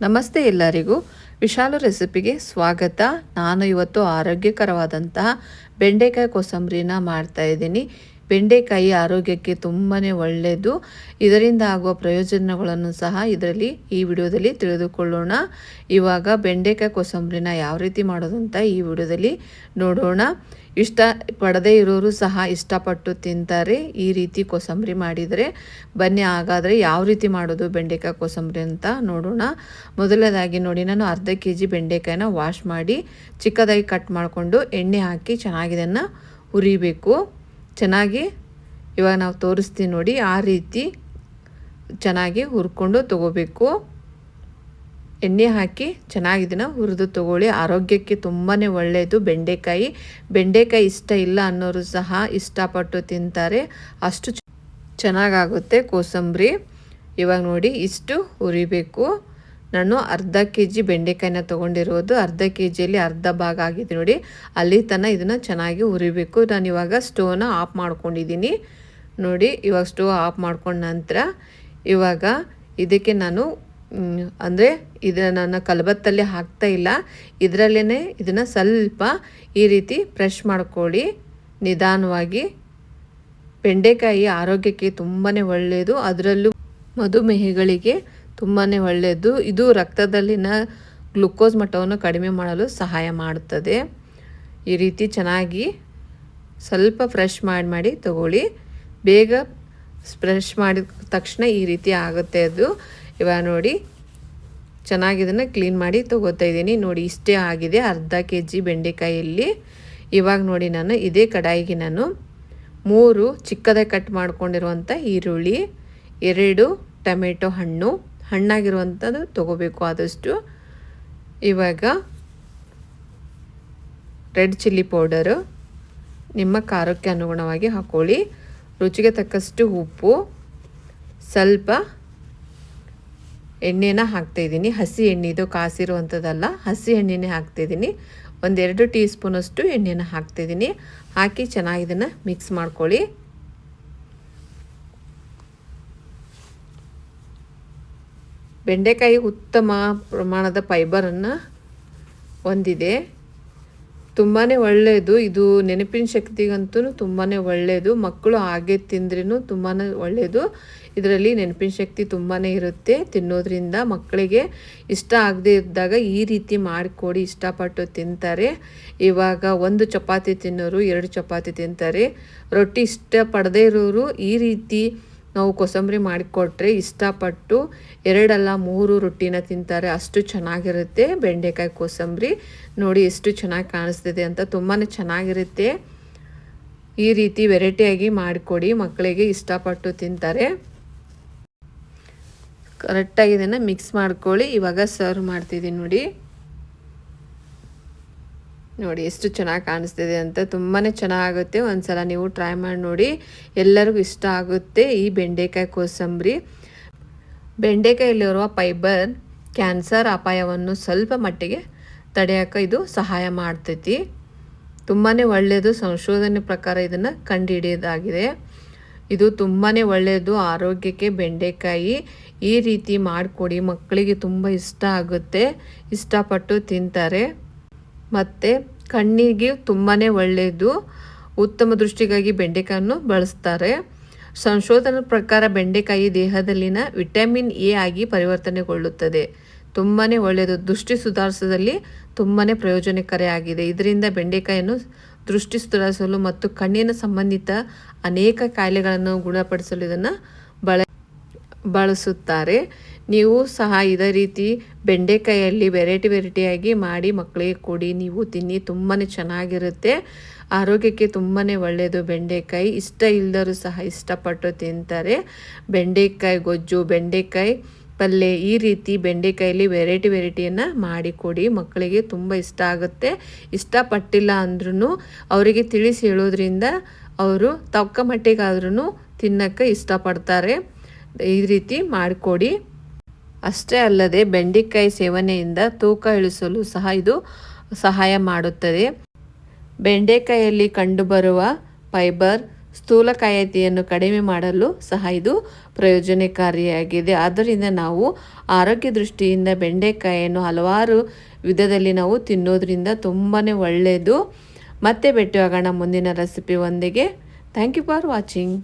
ನಮಸ್ತೆ ಎಲ್ಲರಿಗೂ. ವಿಶಾಲ ರೆಸಿಪಿಗೆ ಸ್ವಾಗತ. ನಾನು ಇವತ್ತು ಆರೋಗ್ಯಕರವಾದಂತಹ ಬೆಂಡೆಕಾಯಿ ಕೋಸಂಬರಿನ ಮಾಡ್ತಾ ಇದ್ದೀನಿ. ಬೆಂಡೆಕಾಯಿ ಆರೋಗ್ಯಕ್ಕೆ ತುಂಬಾ ಒಳ್ಳೆಯದು ಇದರಿಂದ ಆಗುವ ಪ್ರಯೋಜನಗಳನ್ನು ಸಹ ಇದರಲ್ಲಿ ಈ ವಿಡಿಯೋದಲ್ಲಿ ತಿಳಿದುಕೊಳ್ಳೋಣ. ಇವಾಗ ಬೆಂಡೆಕಾಯಿ ಕೋಸಂಬರಿನ ಯಾವ ರೀತಿ ಮಾಡೋದು ಅಂತ ಈ ವಿಡಿಯೋದಲ್ಲಿ ನೋಡೋಣ. ಇಷ್ಟ ಪಡದೇ ಇರೋರು ಸಹ ಇಷ್ಟಪಟ್ಟು ತಿಂತಾರೆ. ಈ ರೀತಿ ಕೋಸಂಬರಿ ಮಾಡಿದರೆ ಬನ್ನಿ, ಹಾಗಾದರೆ ಯಾವ ರೀತಿ ಮಾಡೋದು ಬೆಂಡೆಕಾಯಿ ಕೋಸಂಬರಿ ಅಂತ ನೋಡೋಣ. ಮೊದಲನೇದಾಗಿ ನೋಡಿ, ನಾನು ಅರ್ಧ ಕೆ ಜಿ ಬೆಂಡೆಕಾಯಿನ ವಾಶ್ ಮಾಡಿ ಚಿಕ್ಕದಾಗಿ ಕಟ್ ಮಾಡಿಕೊಂಡು ಎಣ್ಣೆ ಹಾಕಿ ಚೆನ್ನಾಗಿ ಇದನ್ನು ಹುರಿಬೇಕು. ಚೆನ್ನಾಗಿ ಇವಾಗ ನಾವು ತೋರಿಸ್ತೀವಿ ನೋಡಿ, ಆ ರೀತಿ ಚೆನ್ನಾಗಿ ಹುರ್ಕೊಂಡು ತಗೋಬೇಕು. ಎಣ್ಣೆ ಹಾಕಿ ಚೆನ್ನಾಗಿ ಇದನ್ನು ಹುರಿದು ತಗೊಳ್ಳಿ. ಆರೋಗ್ಯಕ್ಕೆ ತುಂಬಾ ಒಳ್ಳೆಯದು ಬೆಂಡೆಕಾಯಿ ಬೆಂಡೆಕಾಯಿ ಇಷ್ಟ ಇಲ್ಲ ಅನ್ನೋರು ಸಹ ಇಷ್ಟಪಟ್ಟು ತಿಂತಾರೆ. ಅಷ್ಟು ಚೆನ್ನಾಗಾಗುತ್ತೆ ಕೋಸಂಬರಿ. ಇವಾಗ ನೋಡಿ, ಇಷ್ಟು ಹುರಿಬೇಕು. ನಾನು ಅರ್ಧ ಕೆ ಜಿ ಬೆಂಡೆಕಾಯಿನ ತೊಗೊಂಡಿರೋದು, ಅರ್ಧ ಕೆ ಜಿಯಲ್ಲಿ ಅರ್ಧ ಭಾಗ ಆಗಿದೆ ನೋಡಿ. ಅಲ್ಲಿ ತನಕ ಇದನ್ನು ಚೆನ್ನಾಗಿ ಹುರಿಬೇಕು. ನಾನು ಇವಾಗ ಸ್ಟೋವ್ನ ಆಫ್ ಮಾಡ್ಕೊಂಡಿದ್ದೀನಿ ನೋಡಿ. ಇವಾಗ ಸ್ಟೋವ್ ಆಫ್ ಮಾಡ್ಕೊಂಡ ನಂತರ ಇವಾಗ ಇದಕ್ಕೆ ನಾನು ಅಂದರೆ ಇದು ನನ್ನ ಕಲಬತ್ತಲ್ಲಿ ಹಾಕ್ತಾ ಇಲ್ಲ. ಇದರಲ್ಲೇ ಇದನ್ನು ಸ್ವಲ್ಪ ಈ ರೀತಿ ಫ್ರೆಶ್ ಮಾಡ್ಕೊಳ್ಳಿ. ನಿಧಾನವಾಗಿ. ಬೆಂಡೆಕಾಯಿ ಆರೋಗ್ಯಕ್ಕೆ ತುಂಬಾ ಒಳ್ಳೆಯದು ಅದರಲ್ಲೂ ಮಧುಮೇಹಿಗಳಿಗೆ ತುಂಬಾ ಒಳ್ಳೆಯದು ಇದು ರಕ್ತದಲ್ಲಿನ ಗ್ಲುಕೋಸ್ ಮಟ್ಟವನ್ನು ಕಡಿಮೆ ಮಾಡಲು ಸಹಾಯ ಮಾಡುತ್ತದೆ. ಈ ರೀತಿ ಚೆನ್ನಾಗಿ ಸ್ವಲ್ಪ ಫ್ರೆಶ್ ಮಾಡಿ ಮಾಡಿ ತಗೊಳ್ಳಿ. ಬೇಗ ಫ್ರೆಶ್ ಮಾಡಿದ ತಕ್ಷಣ ಈ ರೀತಿ ಆಗುತ್ತೆ ಅದು. ಇವಾಗ ನೋಡಿ, ಚೆನ್ನಾಗಿ ಇದನ್ನು ಕ್ಲೀನ್ ಮಾಡಿ ತೊಗೋತಾ ಇದ್ದೀನಿ. ನೋಡಿ, ಇಷ್ಟೇ ಆಗಿದೆ. ಅರ್ಧ ಕೆ ಜಿ ಬೆಂಡೆಕಾಯಲ್ಲಿ ಇವಾಗ ನೋಡಿ ನಾನು ಇದೇ ಕಡಾಯಿಗೆ ನಾನು ಮೂರು ಚಿಕ್ಕದಾಗಿ ಕಟ್ ಮಾಡಿಕೊಂಡಿರುವಂಥ ಈರುಳ್ಳಿ, ಎರಡು ಟೊಮೆಟೊ ಹಣ್ಣು ಹಣ್ಣಾಗಿರುವಂಥದ್ದು ತೊಗೋಬೇಕು ಆದಷ್ಟು. ಇವಾಗ ರೆಡ್ ಚಿಲ್ಲಿ ಪೌಡರು ನಿಮ್ಮ ಖಾರಕ್ಕೆ ಅನುಗುಣವಾಗಿ ಹಾಕ್ಕೊಳ್ಳಿ ರುಚಿಗೆ ತಕ್ಕಷ್ಟು ಉಪ್ಪು, ಸ್ವಲ್ಪ ಎಣ್ಣೆನ ಹಾಕ್ತಾಯಿದ್ದೀನಿ ಹಸಿ ಎಣ್ಣೆ, ಇದು ಕಾಸಿರುವಂಥದ್ದಲ್ಲ, ಹಸಿ ಎಣ್ಣೆನೇ ಹಾಕ್ತಾಯಿದ್ದೀನಿ ಒಂದೆರಡು ಟೀ ಸ್ಪೂನಷ್ಟು ಎಣ್ಣೆನ ಹಾಕ್ತಾಯಿದ್ದೀನಿ ಹಾಕಿ ಚೆನ್ನಾಗಿ ಇದನ್ನು ಮಿಕ್ಸ್ ಮಾಡ್ಕೊಳ್ಳಿ. ಬೆಂಡೆಕಾಯಿ ಉತ್ತಮ ಪ್ರಮಾಣದ ಫೈಬರನ್ನು ಹೊಂದಿದೆ. ತುಂಬಾ ಒಳ್ಳೆಯದು. ಇದು ನೆನಪಿನ ಶಕ್ತಿಗಂತೂ ತುಂಬಾ ಒಳ್ಳೆಯದು. ಮಕ್ಕಳು ಹಾಗೆ ತಿಂದ್ರೂ ತುಂಬಾ ಒಳ್ಳೆಯದು. ಇದರಲ್ಲಿ ನೆನಪಿನ ಶಕ್ತಿ ತುಂಬಾ ಇರುತ್ತೆ. ತಿನ್ನೋದ್ರಿಂದ ಮಕ್ಕಳಿಗೆ ಇಷ್ಟ ಆಗದೆ ಇದ್ದಾಗ ಈ ರೀತಿ ಮಾಡಿಕೊಡಿ, ಇಷ್ಟಪಟ್ಟು ತಿಂತಾರೆ. ಇವಾಗ ಒಂದು ಚಪಾತಿ ತಿನ್ನೋರು ಎರಡು ಚಪಾತಿ ತಿಂತಾರೆ. ರೊಟ್ಟಿ ಇಷ್ಟಪಡದೇ ಇರೋರು ಈ ರೀತಿ ನಾವು ಕೊಸಂಬರಿ ಮಾಡಿಕೊಟ್ರೆ ಇಷ್ಟಪಟ್ಟು ಎರಡಲ್ಲ ಮೂರು ರೊಟ್ಟಿನ ತಿಂತಾರೆ. ಅಷ್ಟು ಚೆನ್ನಾಗಿರುತ್ತೆ ಬೆಂಡೆಕಾಯಿ ಕೋಸಂಬರಿ. ನೋಡಿ ಎಷ್ಟು ಚೆನ್ನಾಗಿ ಕಾಣಿಸ್ತಿದೆ ಅಂತ ತುಂಬಾ ಚೆನ್ನಾಗಿರುತ್ತೆ. ಈ ರೀತಿ ವೆರೈಟಿಯಾಗಿ ಮಾಡಿಕೊಡಿ. ಮಕ್ಕಳಿಗೆ ಇಷ್ಟಪಟ್ಟು ತಿಂತಾರೆ. ಕರೆಕ್ಟಾಗಿ ಇದನ್ನು ಮಿಕ್ಸ್ ಮಾಡ್ಕೊಳ್ಳಿ. ಇವಾಗ ಸರ್ವ್ ಮಾಡ್ತಿದ್ದೀನಿ ನೋಡಿ. ನೋಡಿ, ಎಷ್ಟು ಚೆನ್ನಾಗಿ ಕಾಣಿಸ್ತಿದೆ ಅಂತ ತುಂಬಾ ಚೆನ್ನಾಗುತ್ತೆ ಒಂದು ಸಲ ನೀವು ಟ್ರೈ ಮಾಡಿ ನೋಡಿ, ಎಲ್ಲರಿಗೂ ಇಷ್ಟ ಆಗುತ್ತೆ ಈ ಬೆಂಡೆಕಾಯಿ ಕೋಸಂಬರಿ. ಬೆಂಡೆಕಾಯಲ್ಲಿರುವ ಫೈಬರ್ ಕ್ಯಾನ್ಸರ್ ಅಪಾಯವನ್ನು ಸ್ವಲ್ಪ ಮಟ್ಟಿಗೆ ತಡೆಯೋಕೆ ಇದು ಸಹಾಯ ಮಾಡ್ತೈತಿ. ತುಂಬಾ ಒಳ್ಳೆಯದು ಸಂಶೋಧನೆ ಪ್ರಕಾರ ಇದನ್ನು ಕಂಡುಹಿಡಿಯೋದಾಗಿದೆ. ಇದು ತುಂಬಾ ಒಳ್ಳೆಯದು ಆರೋಗ್ಯಕ್ಕೆ ಬೆಂಡೆಕಾಯಿ ಈ ರೀತಿ ಮಾಡಿಕೊಡಿ, ಮಕ್ಕಳಿಗೆ ತುಂಬ ಇಷ್ಟ ಆಗುತ್ತೆ. ಇಷ್ಟಪಟ್ಟು ತಿಂತಾರೆ. ಮತ್ತು ಕಣ್ಣಿಗೆ ತುಂಬಾ ಒಳ್ಳೆಯದು ಉತ್ತಮ ದೃಷ್ಟಿಗಾಗಿ ಬೆಂಡೆಕಾಯನ್ನು ಬಳಸ್ತಾರೆ. ಸಂಶೋಧನೆ ಪ್ರಕಾರ ಬೆಂಡೆಕಾಯಿ ದೇಹದಲ್ಲಿನ ವಿಟಮಿನ್ ಎ ಆಗಿ ಪರಿವರ್ತನೆಗೊಳ್ಳುತ್ತದೆ. ತುಂಬಾ ಒಳ್ಳೆಯದು ದೃಷ್ಟಿ ಸುಧಾರಿಸೋದಲ್ಲಿ ತುಂಬಾ ಪ್ರಯೋಜನಕಾರಿಯಾಗಿದೆ. ಇದರಿಂದ ಬೆಂಡೆಕಾಯಿಯನ್ನು ದೃಷ್ಟಿ ಸುಧಾರಿಸಲು ಮತ್ತು ಕಣ್ಣಿನ ಸಂಬಂಧಿತ ಅನೇಕ ಕಾಯಿಲೆಗಳನ್ನು ಗುಣಪಡಿಸಲು ಇದನ್ನು ಬಳ ಬಳಸುತ್ತಾರೆ. ನೀವು ಸಹ ಇದೇ ರೀತಿ ಬೆಂಡೆಕಾಯಲ್ಲಿ ವೆರೈಟಿ ವೆರೈಟಿಯಾಗಿ ಮಾಡಿ ಮಕ್ಕಳಿಗೆ ಕೊಡಿ. ನೀವು ತಿನ್ನಿ ತುಂಬಾ ಚೆನ್ನಾಗಿರುತ್ತೆ. ಆರೋಗ್ಯಕ್ಕೆ ತುಂಬಾ ಒಳ್ಳೆಯದು ಬೆಂಡೆಕಾಯಿ. ಇಷ್ಟ ಇಲ್ಲದರೂ ಸಹ ಇಷ್ಟಪಟ್ಟು ತಿಂತಾರೆ. ಬೆಂಡೆಕಾಯಿ, ಗೊಜ್ಜು, ಬೆಂಡೆಕಾಯಿ ಪಲ್ಯ ಈ ರೀತಿ ಬೆಂಡೆಕಾಯಲ್ಲಿ ವೆರೈಟಿ ವೆರೈಟಿಯನ್ನು ಮಾಡಿಕೊಡಿ ಮಕ್ಕಳಿಗೆ ತುಂಬ ಇಷ್ಟ ಆಗುತ್ತೆ. ಇಷ್ಟಪಟ್ಟಿಲ್ಲ ಅಂದ್ರೂ ಅವರಿಗೆ ತಿಳಿಸಿ ಹೇಳೋದ್ರಿಂದ ಅವರು ತಕ್ಕ ಮಟ್ಟಿಗಾದ್ರೂ ತಿನ್ನೋಕ್ಕೆ ಇಷ್ಟಪಡ್ತಾರೆ. ಈ ರೀತಿ ಮಾಡಿಕೊಡಿ ಅಷ್ಟೇ ಅಲ್ಲದೆ ಬೆಂಡೆಕಾಯಿ ಸೇವನೆಯಿಂದ ತೂಕ ಇಳಿಸಲು ಸಹ ಇದು ಸಹಾಯ ಮಾಡುತ್ತದೆ. ಬೆಂಡೆಕಾಯಿಯಲ್ಲಿ ಕಂಡುಬರುವ ಫೈಬರ್ ಸ್ಥೂಲಕಾಯತೆಯನ್ನು ಕಡಿಮೆ ಮಾಡಲು ಸಹ ಇದು ಪ್ರಯೋಜನಕಾರಿಯಾಗಿದೆ. ಆದ್ದರಿಂದ ನಾವು ಆರೋಗ್ಯ ದೃಷ್ಟಿಯಿಂದ ಬೆಂಡೆಕಾಯಿಯನ್ನು ಹಲವಾರು ವಿಧದಲ್ಲಿ ನಾವು ತಿನ್ನೋದ್ರಿಂದ ತುಂಬಾ ಒಳ್ಳೆಯದು. ಮತ್ತೆ ಭೇಟಿಯಾಗೋಣ ಮುಂದಿನ ರೆಸಿಪಿ ಒಂದಿಗೆ. Thank you for watching